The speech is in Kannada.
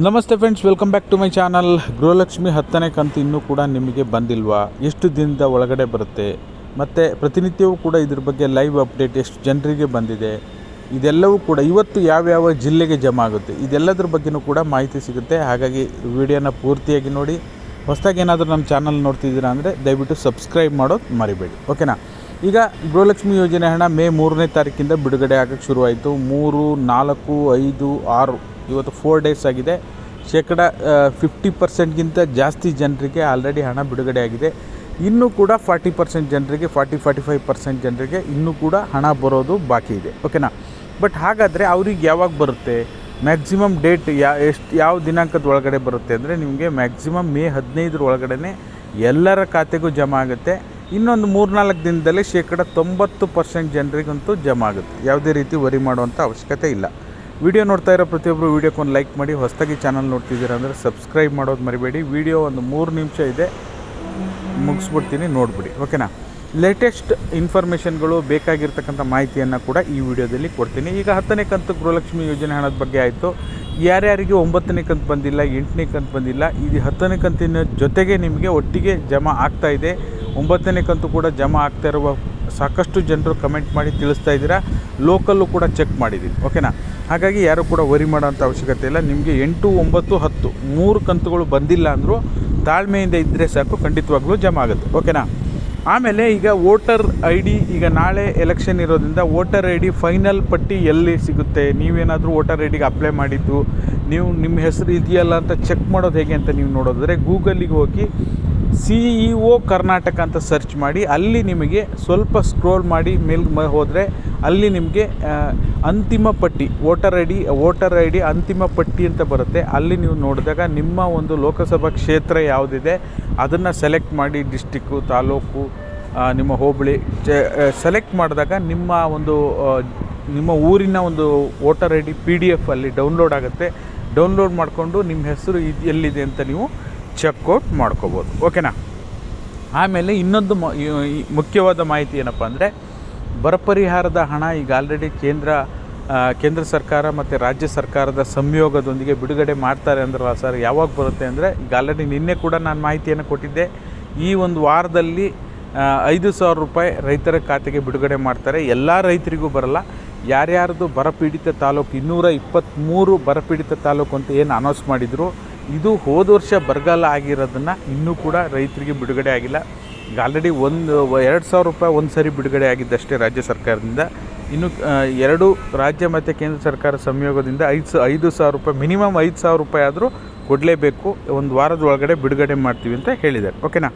ನಮಸ್ತೆ friends welcome back to my channel Gruhalakshmi ಹತ್ತನೇ ಕಂತು ಇನ್ನೂ ಕೂಡ ನಿಮಗೆ ಬಂದಿಲ್ವಾ? ಎಷ್ಟು ದಿನದ ಒಳಗಡೆ ಬರುತ್ತೆ? ಮತ್ತು ಪ್ರತಿನಿತ್ಯವೂ ಕೂಡ ಇದ್ರ ಬಗ್ಗೆ ಲೈವ್ ಅಪ್ಡೇಟ್ ಎಷ್ಟು ಜನರಿಗೆ ಬಂದಿದೆ? ಇದೆಲ್ಲವೂ ಕೂಡ ಇವತ್ತು ಯಾವ್ಯಾವ ಜಿಲ್ಲೆಗೆ ಜಮಾ ಆಗುತ್ತೆ? ಇದೆಲ್ಲದ್ರ ಬಗ್ಗೆನೂ ಕೂಡ ಮಾಹಿತಿ ಸಿಗುತ್ತೆ. ಹಾಗಾಗಿ ವಿಡಿಯೋನ ಪೂರ್ತಿಯಾಗಿ ನೋಡಿ. ಹೊಸದಾಗಿ ಏನಾದರೂ ನಮ್ಮ ಚಾನಲ್ ನೋಡ್ತಿದ್ದೀರಾ ಅಂದರೆ ದಯವಿಟ್ಟು ಸಬ್ಸ್ಕ್ರೈಬ್ ಮಾಡೋದು ಮರಿಬೇಡಿ. ಓಕೆನಾ ಈಗ ಗೃಹಲಕ್ಷ್ಮಿ ಯೋಜನೆ ಹಣ ಮೇ ಮೂರನೇ ತಾರೀಕಿಂದ ಬಿಡುಗಡೆ ಆಗೋಕ್ಕೆ ಶುರುವಾಯಿತು. ಮೂರು, ನಾಲ್ಕು, ಐದು, ಆರು. ಇವತ್ತು ಫೋರ್ ಡೇಸ್ ಆಗಿದೆ. ಶೇಕಡ ಫಿಫ್ಟಿ ಪರ್ಸೆಂಟ್ಗಿಂತ ಜಾಸ್ತಿ ಜನರಿಗೆ ಆಲ್ರೆಡಿ ಹಣ ಬಿಡುಗಡೆ ಆಗಿದೆ. ಇನ್ನೂ ಕೂಡ ಫಾರ್ಟಿ ಪರ್ಸೆಂಟ್ ಜನರಿಗೆ ಫಾರ್ಟಿ ಫಾರ್ಟಿ ಫೈವ್ ಪರ್ಸೆಂಟ್ ಜನರಿಗೆ ಇನ್ನೂ ಕೂಡ ಹಣ ಬರೋದು ಬಾಕಿ ಇದೆ. ಓಕೆನಾ ಬಟ್ ಹಾಗಾದರೆ ಅವ್ರಿಗೆ ಯಾವಾಗ ಬರುತ್ತೆ? ಮ್ಯಾಕ್ಸಿಮಮ್ ಡೇಟ್ ಯಾ, ಎಷ್ಟು, ಯಾವ ದಿನಾಂಕದ ಒಳಗಡೆ ಬರುತ್ತೆ ಅಂದರೆ ನಿಮಗೆ ಮ್ಯಾಕ್ಸಿಮಮ್ ಮೇ ಹದಿನೈದರ ಒಳಗಡೆ ಎಲ್ಲರ ಖಾತೆಗೂ ಜಮಾ ಆಗುತ್ತೆ. ಇನ್ನೊಂದು ಮೂರ್ನಾಲ್ಕು ದಿನದಲ್ಲಿ ಶೇಕಡ ತೊಂಬತ್ತು ಪರ್ಸೆಂಟ್ ಜನರಿಗಂತೂ ಜಮಾ ಆಗುತ್ತೆ. ಯಾವುದೇ ರೀತಿ ವರಿ ಮಾಡುವಂಥ ಅವಶ್ಯಕತೆ ಇಲ್ಲ. ವಿಡಿಯೋ ನೋಡ್ತಾ ಇರೋ ಪ್ರತಿಯೊಬ್ಬರು ವಿಡಿಯೋಕ್ಕೆ ಒಂದು ಲೈಕ್ ಮಾಡಿ, ಹೊಸದಾಗಿ ಚಾನಲ್ ನೋಡ್ತಿದ್ದೀರಾ ಅಂದರೆ ಸಬ್ಸ್ಕ್ರೈಬ್ ಮಾಡೋದು ಮರಿಬೇಡಿ. ವಿಡಿಯೋ ಒಂದು ಮೂರು ನಿಮಿಷ ಇದೆ, ಮುಗಿಸ್ಬಿಡ್ತೀನಿ, ನೋಡಿಬಿಡಿ. ಓಕೆನಾ? ಲೇಟೆಸ್ಟ್ ಇನ್ಫಾರ್ಮೇಷನ್ಗಳು ಬೇಕಾಗಿರ್ತಕ್ಕಂಥ ಮಾಹಿತಿಯನ್ನು ಕೂಡ ಈ ವಿಡಿಯೋದಲ್ಲಿ ಕೊಡ್ತೀನಿ. ಈಗ ಹತ್ತನೇ ಕಂತು ಗೃಹಲಕ್ಷ್ಮಿ ಯೋಜನೆ ಹಣದ ಬಗ್ಗೆ ಆಯಿತು. ಯಾರ್ಯಾರಿಗೆ ಒಂಬತ್ತನೇ ಕಂತು ಬಂದಿಲ್ಲ, ಎಂಟನೇ ಕಂತು ಬಂದಿಲ್ಲ ಇದು ಹತ್ತನೇ ಕಂತಿನ ಜೊತೆಗೆ ನಿಮಗೆ ಒಟ್ಟಿಗೆ ಜಮಾ ಆಗ್ತಾ ಇದೆ. ಒಂಬತ್ತನೇ ಕಂತು ಕೂಡ ಜಮಾ ಆಗ್ತಾ ಇರುವ ಸಾಕಷ್ಟು ಜನರು ಕಮೆಂಟ್ ಮಾಡಿ ತಿಳಿಸ್ತಾ ಇದ್ದೀರಾ? ಲೋಕಲ್ಲು ಕೂಡ ಚೆಕ್ ಮಾಡಿದ್ದೀನಿ ಓಕೆನಾ? ಹಾಗಾಗಿ ಯಾರು ಕೂಡ ವರಿ ಮಾಡೋಂಥ ಅವಶ್ಯಕತೆ ಇಲ್ಲ. ನಿಮಗೆ ಎಂಟು, ಒಂಬತ್ತು, ಹತ್ತು, ಮೂರು ಕಂತುಗಳು ಬಂದಿಲ್ಲ ಅಂದರೂ ತಾಳ್ಮೆಯಿಂದ ಇದ್ದರೆ ಸಾಕು, ಖಂಡಿತವಾಗ್ಲೂ ಜಮಾ ಆಗುತ್ತೆ, ಓಕೆನಾ? ಆಮೇಲೆ ಈಗ ವೋಟರ್ ಐ ಡಿ ಈಗ ನಾಳೆ ಎಲೆಕ್ಷನ್ ಇರೋದ್ರಿಂದ ವೋಟರ್ ಐ ಡಿ ಫೈನಲ್ ಪಟ್ಟಿ ಎಲ್ಲಿ ಸಿಗುತ್ತೆ? ನೀವೇನಾದರೂ ವೋಟರ್ ಐ ಡಿಗೆ ಅಪ್ಲೈ ಮಾಡಿದ್ದು, ನೀವು ನಿಮ್ಮ ಹೆಸರು ಇದೆಯಲ್ಲ ಅಂತ ಚೆಕ್ ಮಾಡೋದು ಹೇಗೆ ಅಂತ ನೀವು ನೋಡೋದಾದರೆ ಗೂಗಲಿಗೆ ಹೋಗಿ ಸಿ ಇ ಒ ಕರ್ನಾಟಕ ಅಂತ ಸರ್ಚ್ ಮಾಡಿ, ಅಲ್ಲಿ ನಿಮಗೆ ಸ್ವಲ್ಪ ಸ್ಕ್ರೋಲ್ ಮಾಡಿ ಮೇಲ್ ಮ ಹೋದರೆ ಅಲ್ಲಿ ನಿಮಗೆ ಅಂತಿಮ ಪಟ್ಟಿ, voter I D, voter I D ಅಂತಿಮ ಪಟ್ಟಿ ಅಂತ ಬರುತ್ತೆ. ಅಲ್ಲಿ ನೀವು ನೋಡಿದಾಗ ನಿಮ್ಮ ಒಂದು ಲೋಕಸಭಾ ಕ್ಷೇತ್ರ ಯಾವುದಿದೆ, ಅದನ್ನು ಸೆಲೆಕ್ಟ್ ಮಾಡಿ ಡಿಸ್ಟಿಕ್ಕು, ತಾಲೂಕು ನಿಮ್ಮ ಹೋಬಳಿ ಸೆಲೆಕ್ಟ್ ಮಾಡಿದಾಗ ನಿಮ್ಮ ಒಂದು ನಿಮ್ಮ ಊರಿನ ಒಂದು voter I D P D F ಅಲ್ಲಿ ಡೌನ್ಲೋಡ್ ಆಗುತ್ತೆ. ಡೌನ್ಲೋಡ್ ಮಾಡಿಕೊಂಡು ನಿಮ್ಮ ಹೆಸರು ಇದು ಎಲ್ಲಿದೆ ಅಂತ ನೀವು ಚೆಕ್ಔಟ್ ಮಾಡ್ಕೋಬೋದು. ಓಕೆನಾ? ಆಮೇಲೆ ಇನ್ನೊಂದು ಮುಖ್ಯವಾದ ಮಾಹಿತಿ ಏನಪ್ಪ ಅಂದರೆ ಬರ ಪರಿಹಾರದ ಹಣ ಈಗ ಆಲ್ರೆಡಿ ಕೇಂದ್ರ ಕೇಂದ್ರ ಸರ್ಕಾರ ಮತ್ತು ರಾಜ್ಯ ಸರ್ಕಾರದ ಸಂಯೋಗದೊಂದಿಗೆ ಬಿಡುಗಡೆ ಮಾಡ್ತಾರೆ ಅಂದ್ರಲ್ಲ ಸರ್ ಯಾವಾಗ ಬರುತ್ತೆ ಅಂದರೆ, ಈಗ ಆಲ್ರೆಡಿ ನಿನ್ನೆ ಕೂಡ ನಾನು ಮಾಹಿತಿಯನ್ನು ಕೊಟ್ಟಿದ್ದೆ. ಈ ಒಂದು ವಾರದಲ್ಲಿ ಐದು ಸಾವಿರ ರೂಪಾಯಿ ರೈತರ ಖಾತೆಗೆ ಬಿಡುಗಡೆ ಮಾಡ್ತಾರೆ. ಎಲ್ಲ ರೈತರಿಗೂ ಬರಲ್ಲ. ಯಾರ್ಯಾರ್ದು ಬರಪೀಡಿತ ತಾಲೂಕು, ಇನ್ನೂರ ಇಪ್ಪತ್ತ್ಮೂರು ಬರಪೀಡಿತ ತಾಲೂಕು ಅಂತ ಏನು ಅನೌನ್ಸ್ ಮಾಡಿದರು ಇದು ಹೋದ ವರ್ಷ ಬರಗಾಲ ಆಗಿರೋದನ್ನು ಇನ್ನೂ ಕೂಡ ರೈತರಿಗೆ ಬಿಡುಗಡೆ ಆಗಿಲ್ಲ. ಈಗ ಆಲ್ರೆಡಿ ಒಂದು, ಎರಡು ಸಾವಿರ ರೂಪಾಯಿ ಒಂದು ಸರಿ ಬಿಡುಗಡೆ ಆಗಿದ್ದಷ್ಟೇ ರಾಜ್ಯ ಸರ್ಕಾರದಿಂದ. ಇನ್ನು ಎರಡು ರಾಜ್ಯ ಮತ್ತು ಕೇಂದ್ರ ಸರ್ಕಾರ ಸಂಯೋಗದಿಂದ ಐದು ಸ, ಐದು ಸಾವಿರ ರೂಪಾಯಿ, ಮಿನಿಮಮ್ ಐದು ಸಾವಿರ ರೂಪಾಯಿ ಆದರೂ ಕೊಡಲೇಬೇಕು. ಒಂದು ವಾರದ ಒಳಗಡೆ ಬಿಡುಗಡೆ ಮಾಡ್ತೀವಿ ಅಂತ ಹೇಳಿದ್ದಾರೆ. ಓಕೆನಾ